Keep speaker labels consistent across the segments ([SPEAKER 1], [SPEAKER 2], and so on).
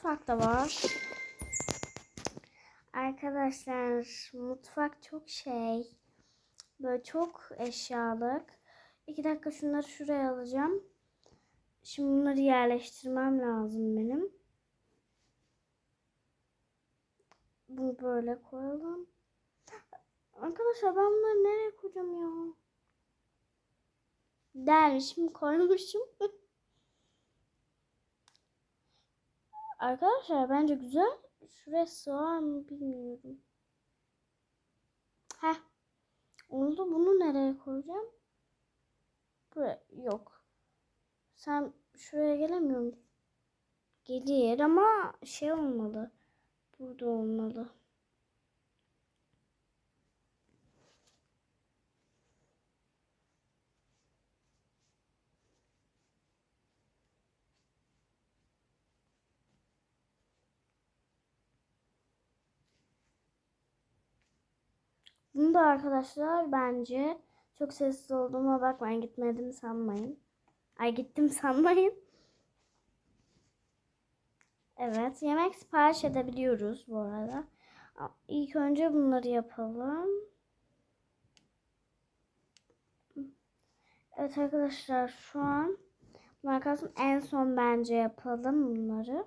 [SPEAKER 1] mutfak da var. Arkadaşlar mutfak çok şey. Böyle çok eşyalık. İki dakika şunları şuraya alacağım. Şimdi bunları yerleştirmem lazım benim. Bunu böyle koyalım. Arkadaşlar ben bunları nereye koyacağım ya? Dermişim koymuşum. Arkadaşlar bence güzel. Şuraya sığar mı bilmiyorum. Heh. Oldu. Bunu nereye koyacağım? Buraya yok. Sen şuraya gelemiyor musun? Gelir ama şey olmalı. Burada olmalı. Bunu da arkadaşlar bence çok sessiz olduğuma bakmayın. Gitmedim sanmayın. Ay gittim sanmayın. Evet yemek sipariş edebiliyoruz bu arada. İlk önce bunları yapalım. Evet arkadaşlar şu an bunlar en son bence yapalım bunları.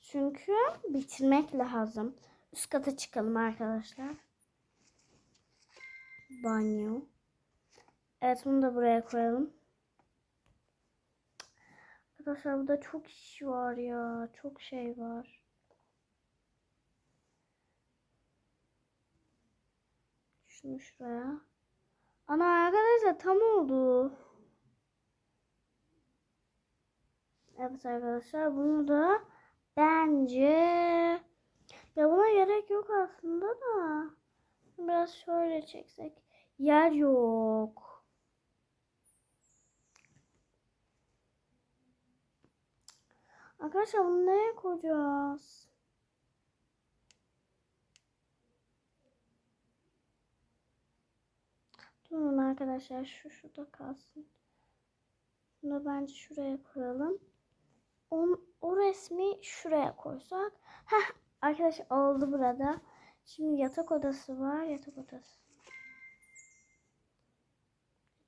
[SPEAKER 1] Çünkü bitirmek lazım. Üst kata çıkalım arkadaşlar banyo. Evet bunu da buraya koyalım. Arkadaşlar burada çok iş var ya. Çok şey var. Şunu şuraya. Ana arkadaşlar tam oldu. Evet arkadaşlar bunu da bence ya buna gerek yok aslında da. Biraz şöyle çeksek. Yer yok. Arkadaşlar bunu nereye koyacağız? Durun arkadaşlar şu şurada kalsın. Bunu bence şuraya koyalım. On, o resmi şuraya koysak. Heh arkadaşlar oldu burada. Şimdi yatak odası var. Yatak odası.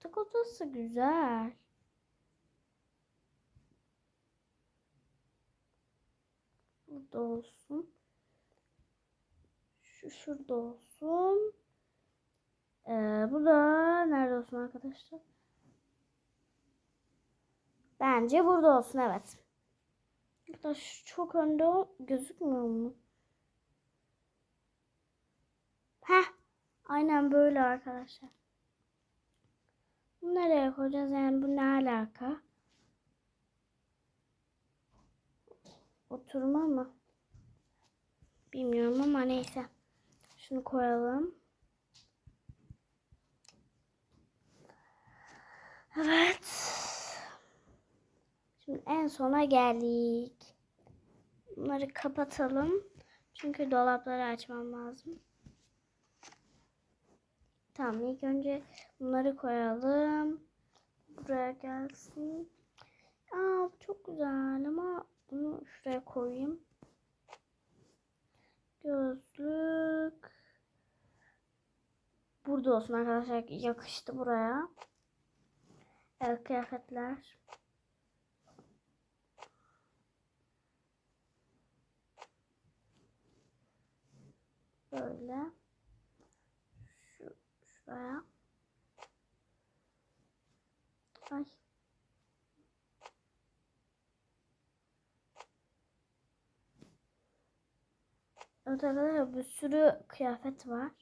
[SPEAKER 1] Yatak odası güzel. Burada olsun. Şu şurada olsun. Ee, bu da nerede olsun arkadaşlar? Bence burada olsun evet. Arkadaş çok önde gözükmüyor mu? Heh. Aynen böyle arkadaşlar. Bunu nereye koyacağız? Yani bu ne alaka? Oturma mı? Bilmiyorum ama neyse. Şunu koyalım. Evet. Şimdi en sona geldik. Bunları kapatalım. Çünkü dolapları açmam lazım. Tamam ilk önce bunları koyalım. Buraya gelsin. Aa çok güzel ama bunu şuraya koyayım. Gözlük. Burada olsun arkadaşlar. Yakıştı buraya. Evet kıyafetler. Böyle. Şuraya. Ay. Evet arkadaşlar bir sürü kıyafet var.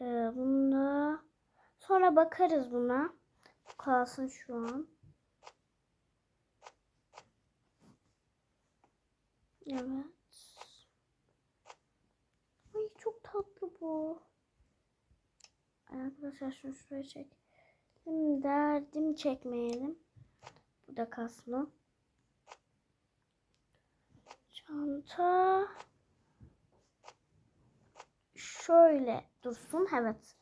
[SPEAKER 1] Ee, bunda sonra bakarız buna. Kalsın şu an. Evet. Bu. Arkadaşlar şunu şuraya çek. Şimdi derdim çekmeyelim. Bu da kasma. Çanta. Şöyle dursun. Evet.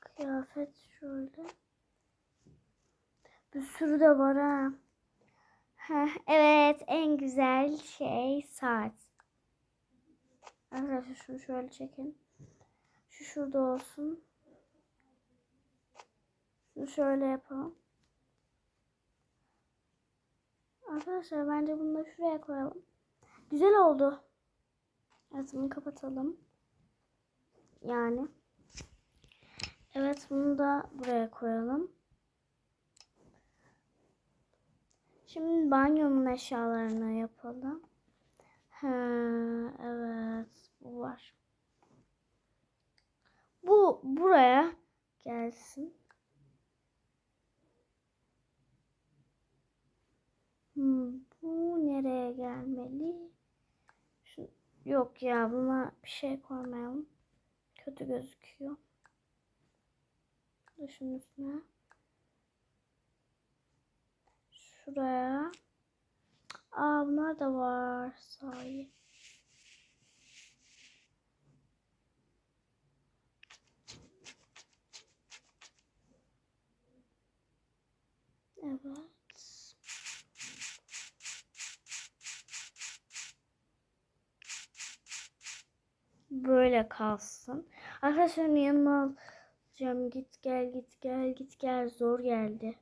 [SPEAKER 1] Kıyafet şöyle. Bir sürü de var ha. Heh, evet en güzel şey saat. Arkadaşlar şunu şöyle çekin. Şu şurada olsun. Şunu şöyle yapalım. Arkadaşlar bence bunu da şuraya koyalım. Güzel oldu. Evet bunu kapatalım. Yani. Evet bunu da buraya koyalım. Şimdi banyonun eşyalarını yapalım. Evet bu var. Bu buraya gelsin. Hmm, bu nereye gelmeli? Şu, yok ya buna bir şey koymayalım. Kötü gözüküyor. Şunun üstüne. Şuraya. Aa bunlar da var sahi. Evet. Böyle kalsın. Arkadaşlar yanıma alacağım. Git gel git gel git gel zor geldi.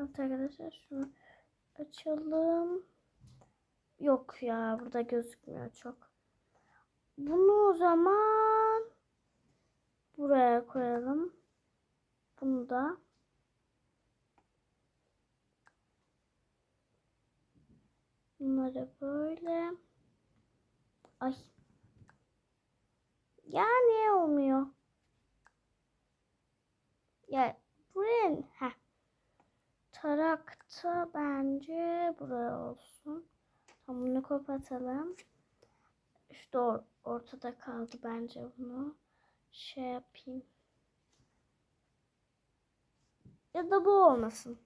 [SPEAKER 1] Evet arkadaşlar şunu açalım. Yok ya burada gözükmüyor çok. Bunu o zaman buraya koyalım. Bunu da bunları böyle ay ya niye olmuyor? Ya buraya heh. Tarakta bence buraya olsun. Tamam bunu kapatalım. İşte or ortada kaldı bence bunu. Şey yapayım. Ya da bu olmasın.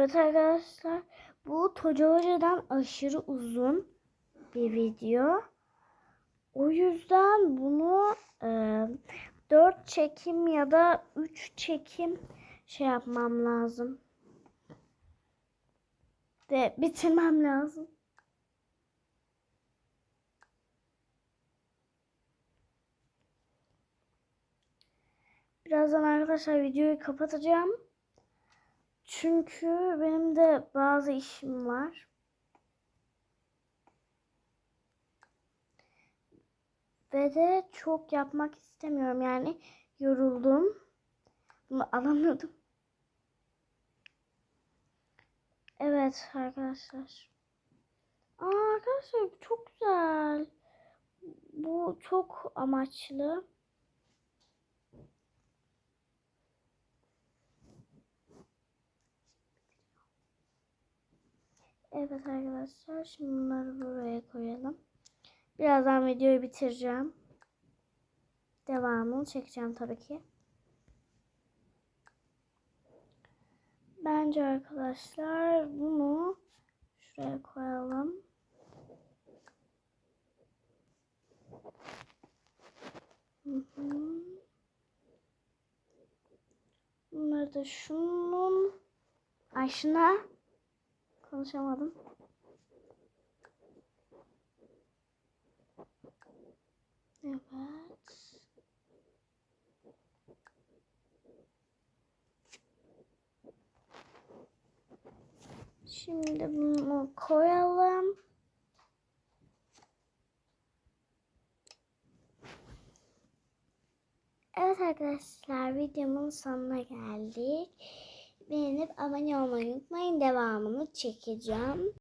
[SPEAKER 1] Evet arkadaşlar bu Toca Hoca'dan aşırı uzun bir video. O yüzden bunu e, 4 çekim ya da 3 çekim şey yapmam lazım. Ve bitirmem lazım. Birazdan arkadaşlar videoyu kapatacağım. Çünkü benim de bazı işim var. Ve de çok yapmak istemiyorum. Yani yoruldum. Bunu alamıyordum. Evet arkadaşlar. Aa, arkadaşlar çok güzel. Bu çok amaçlı. Evet arkadaşlar şimdi bunları buraya koyalım. Birazdan videoyu bitireceğim. Devamını çekeceğim tabii ki. Bence arkadaşlar bunu şuraya koyalım. Hı. Bunları da şunun ay şuna konuşamadım. Evet. Şimdi bunu koyalım. Evet arkadaşlar videomun sonuna geldik. Beğenip abone olmayı unutmayın. Devamını çekeceğim.